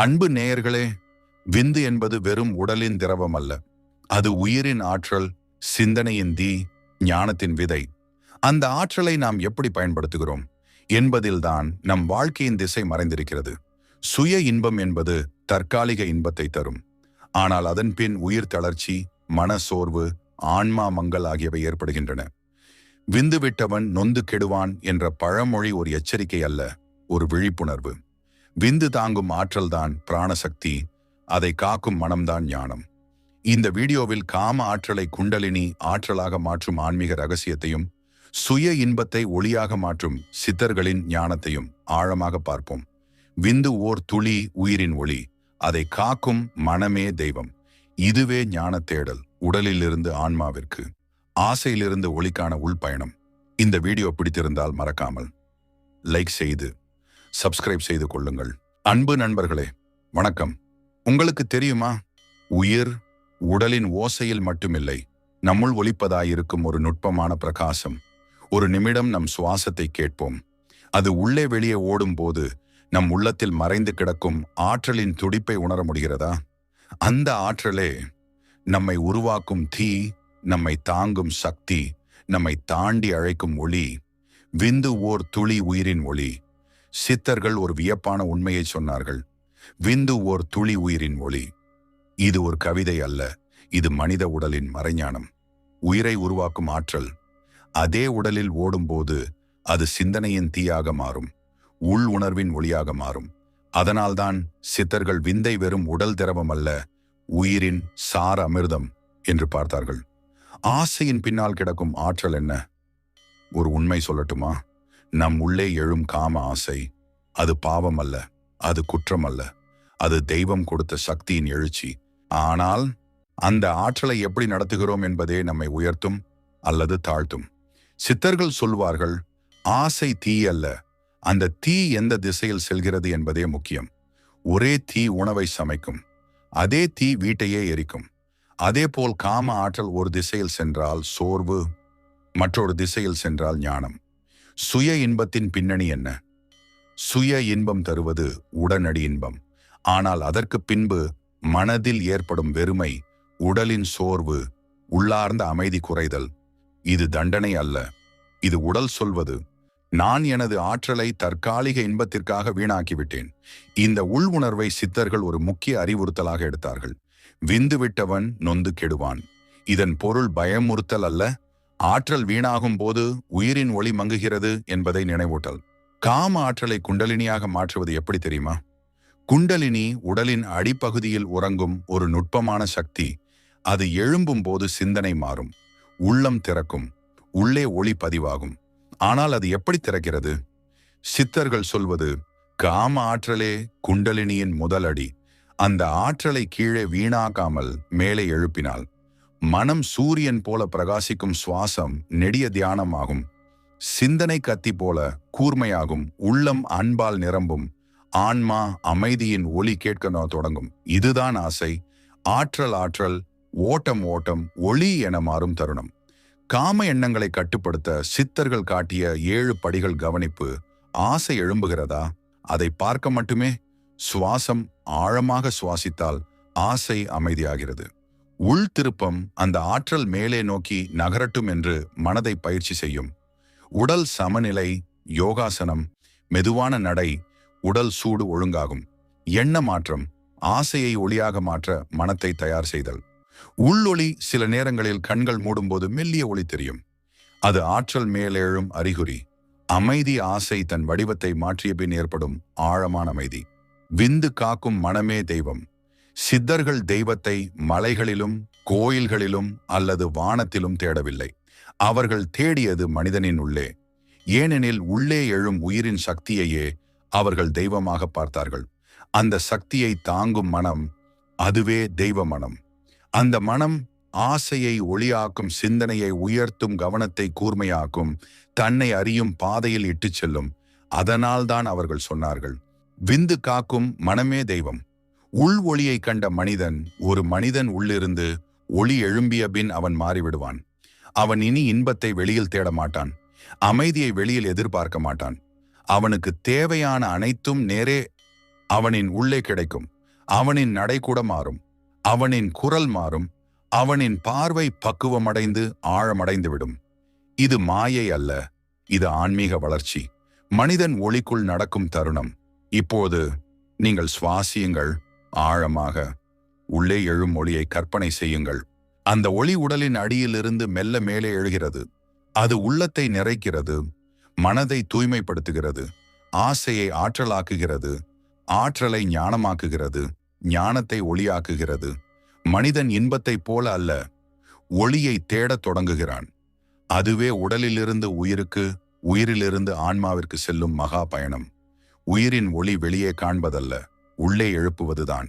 அன்பு நேயர்களே விந்து என்பது வெறும் உடலின் திரவம் அல்ல அது உயிரின் ஆற்றல் சிந்தனையின் தீ ஞானத்தின் விதை. அந்த ஆற்றலை நாம் எப்படி பயன்படுத்துகிறோம் என்பதில்தான் நம் வாழ்க்கையின் திசை மறைந்திருக்கிறது. சுய இன்பம் என்பது தற்காலிக இன்பத்தை தரும். ஆனால் அதன் பின் உயிர் தளர்ச்சி மனசோர்வு ஆன்மா மங்கள் ஆகியவை ஏற்படுகின்றன. விந்து விட்டவன் நொந்து கெடுவான் என்ற பழமொழி ஒரு எச்சரிக்கை அல்ல ஒரு விழிப்புணர்வு. விந்து தாங்கும் ஆற்றல்தான் பிராணசக்தி அதை காக்கும் மனம்தான் ஞானம். இந்த வீடியோவில் காம ஆற்றலை குண்டலினி ஆற்றலாக மாற்றும் ஆன்மீக ரகசியத்தையும் சுய இன்பத்தை ஒளியாக மாற்றும் சித்தர்களின் ஞானத்தையும் ஆழமாக பார்ப்போம். விந்து ஓர் துளி உயிரின் ஒளி அதை காக்கும் மனமே தெய்வம். இதுவே ஞான தேடல் உடலிலிருந்து ஆன்மாவிற்கு ஆசையிலிருந்து ஒளிக்கான உள்பயணம். இந்த வீடியோ பிடித்திருந்தால் மறக்காமல் லைக் செய்து சப்ஸ்கிரைப் செய்து கொள்ளுங்கள். அன்பு நண்பர்களே வணக்கம். உங்களுக்கு தெரியுமா? உயிர் உடலின் ஓசையில் மட்டுமில்லை நம்முள் ஒலிப்பதாயிருக்கும் ஒரு நுட்பமான பிரகாசம். ஒரு நிமிடம் நம் சுவாசத்தை கேட்போம். அது உள்ளே வெளியே ஓடும்போது நம் உள்ளத்தில் மறைந்து கிடக்கும் ஆற்றலின் துடிப்பை உணர முடிகிறதா? அந்த ஆற்றலே நம்மை உருவாக்கும் தீ நம்மை தாங்கும் சக்தி நம்மை தாண்டி அழைக்கும் ஒளி விந்து ஓர் துளி உயிரின் ஒளி. சித்தர்கள் ஒரு வியப்பான உண்மையை சொன்னார்கள். விந்து ஓர் துளி உயிரின் ஒளி. இது ஒரு கவிதை அல்ல இது மனித உடலின் மறைஞானம். உயிரை உருவாக்கும் ஆற்றல். அதே உடலில் ஓடும்போது அது சிந்தனையின் தீயாக மாறும் உள் உணர்வின் ஒளியாக மாறும். அதனால்தான் சித்தர்கள் விந்தை வெறும் உடல் திரவம் அல்ல உயிரின் சார அமிர்தம் என்று பார்த்தார்கள். ஆசையின் பின்னால் கிடக்கும் ஆற்றல் என்ன? ஒரு உண்மை சொல்லட்டுமா? நம் உள்ளே எழும் காம ஆசை அது பாவம் அல்ல அது குற்றம் அல்ல அது தெய்வம் கொடுத்த சக்தியின் எழுச்சி. ஆனால் அந்த ஆற்றலை எப்படி நடத்துகிறோம் என்பதே நம்மை உயர்த்தும் அல்லது தாழ்த்தும். சித்தர்கள் சொல்வார்கள் ஆசை தீ அல்ல அந்த தீ எந்த திசையில் செல்கிறது என்பதே முக்கியம். ஒரே தீ உணவை சமைக்கும் அதே தீ வீட்டையே எரிக்கும். அதே போல் காம ஆற்றல் ஒரு திசையில் சென்றால் சோர்வு மற்றொரு திசையில் சென்றால் ஞானம். சுய இன்பத்தின் பின்னணி என்ன? சுய இன்பம் தருவது உடனடி இன்பம். ஆனால் அதற்கு பின்பு மனதில் ஏற்படும் வெறுமை உடலின் சோர்வு உள்ளார்ந்த அமைதி குறைதல் இது தண்டனை அல்ல. இது உடல் சொல்வது. நான் எனது ஆற்றலை தற்காலிக இன்பத்திற்காக வீணாக்கிவிட்டேன். இந்த உள் உணர்வை சித்தர்கள் ஒரு முக்கிய அறிவுறுத்தலாக எடுத்தார்கள். விந்து விட்டவன் நொந்து கெடுவான். இதன் பொருள் பயமுறுத்தல் அல்ல ஆற்றல் வீணாகும் போது உயிரின் ஒளி மங்குகிறது என்பதை நினைவூட்டல். காம ஆற்றலை குண்டலினியாக மாற்றுவது எப்படி தெரியுமா? குண்டலினி உடலின் அடிப்பகுதியில் உறங்கும் ஒரு நுட்பமான சக்தி. அது எழும்பும் போது சிந்தனை மாறும். உள்ளம் திறக்கும். உள்ளே ஒளி பதிவாகும். ஆனால் அது எப்படி திறக்கிறது? சித்தர்கள் சொல்வது காம ஆற்றலே குண்டலினியின் முதலடி அந்த ஆற்றலை கீழே வீணாக்காமல் மேலே எழுப்பினாள் மனம் சூரியன் போல பிரகாசிக்கும் சுவாசம் நெடிய தியானமாகும். சிந்தனை கத்தி போல கூர்மையாகும். உள்ளம் அன்பால் நிரம்பும். ஆன்மா அமைதியின் ஒளி கேட்க தொடங்கும். இதுதான் ஆசை. ஆற்றல் ஆற்றல் ஓட்டம் ஓட்டம் ஒளி என மாறும் தருணம். காம எண்ணங்களை கட்டுப்படுத்த சித்தர்கள் காட்டிய ஏழு படிகள் கவனிப்பு ஆசை எழும்புகிறதா? அதை பார்க்க மட்டுமே? சுவாசம் ஆழமாக சுவாசித்தால் ஆசை அமைதியாகிறது. உள் திருப்பம் அந்த ஆற்றல் மேலே நோக்கி நகரட்டும் என்று மனதை பயிற்சி செய்யும். உடல் சமநிலை யோகாசனம் மெதுவான நடை உடல் சூடு ஒழுங்காகும். எண்ண மாற்றம் ஆசையை ஒளியாக மாற்ற மனத்தை தயார் செய்தல். உள்ளொளி சில நேரங்களில் கண்கள் மூடும்போது மெல்லிய ஒளி தெரியும். அது ஆற்றல் மேலெழும் அறிகுறி. அமைதி ஆசை தன் வடிவத்தை மாற்றிய பின் ஏற்படும் ஆழமான அமைதி. விந்து காக்கும் மனமே தெய்வம். சித்தர்கள் தெய்வத்தை மலைகளிலும் கோயில்களிலும் அல்லது வானத்திலும் தேடவில்லை. அவர்கள் தேடியது மனிதனின் உள்ளே. ஏனெனில் உள்ளே எழும் உயிரின் சக்தியையே அவர்கள் தெய்வமாக பார்த்தார்கள். அந்த சக்தியை தாங்கும் மனம் அதுவே தெய்வ மனம். அந்த மனம் ஆசையை ஒளியாக்கும் சிந்தனையை உயர்த்தும் கவனத்தை கூர்மையாக்கும் தன்னை அறியும் பாதையில் இட்டுச் செல்லும். அதனால்தான் அவர்கள் சொன்னார்கள் விந்து காக்கும் மனமே தெய்வம். உள் ஒளியை கண்ட மனிதன் ஒரு மனிதன் உள்ளிருந்து ஒளி எழும்பிய பின் அவன் மாறிவிடுவான். அவன் இனி இன்பத்தை வெளியில் தேட மாட்டான். அமைதியை வெளியில் எதிர்பார்க்க மாட்டான். அவனுக்கு தேவையான அனைத்தும் நேரே அவனின் உள்ளே கிடைக்கும். அவனின் நடை கூட மாறும். அவனின் குரல் மாறும். அவனின் பார்வை பக்குவமடைந்து ஆழமடைந்துவிடும். இது மாயை அல்ல. இது ஆன்மீக வளர்ச்சி. மனிதன் ஒளிக்குள் நடக்கும் தருணம். இப்போது நீங்கள் சுவாசியுங்கள். ஆழமாக உள்ளே எழும் ஒளியை கற்பனை செய்யுங்கள். அந்த ஒளி உடலின் அடியிலிருந்து மெல்ல மேலே எழுகிறது. அது உள்ளத்தை நிறைக்கிறது. மனதை தூய்மைப்படுத்துகிறது. ஆசையை ஆற்றலாக்குகிறது. ஆற்றலை ஞானமாக்குகிறது. ஞானத்தை ஒளியாக்குகிறது. மனிதன் இன்பத்தைப் போல அல்ல. ஒளியை தேடத் தொடங்குகிறான். அதுவே உடலிலிருந்து உயிருக்கு உயிரிலிருந்து ஆன்மாவிற்கு செல்லும் மகா பயணம். உயிரின் ஒளி வெளியே காண்பதல்ல. உள்ளே எழுப்புவதுதான்.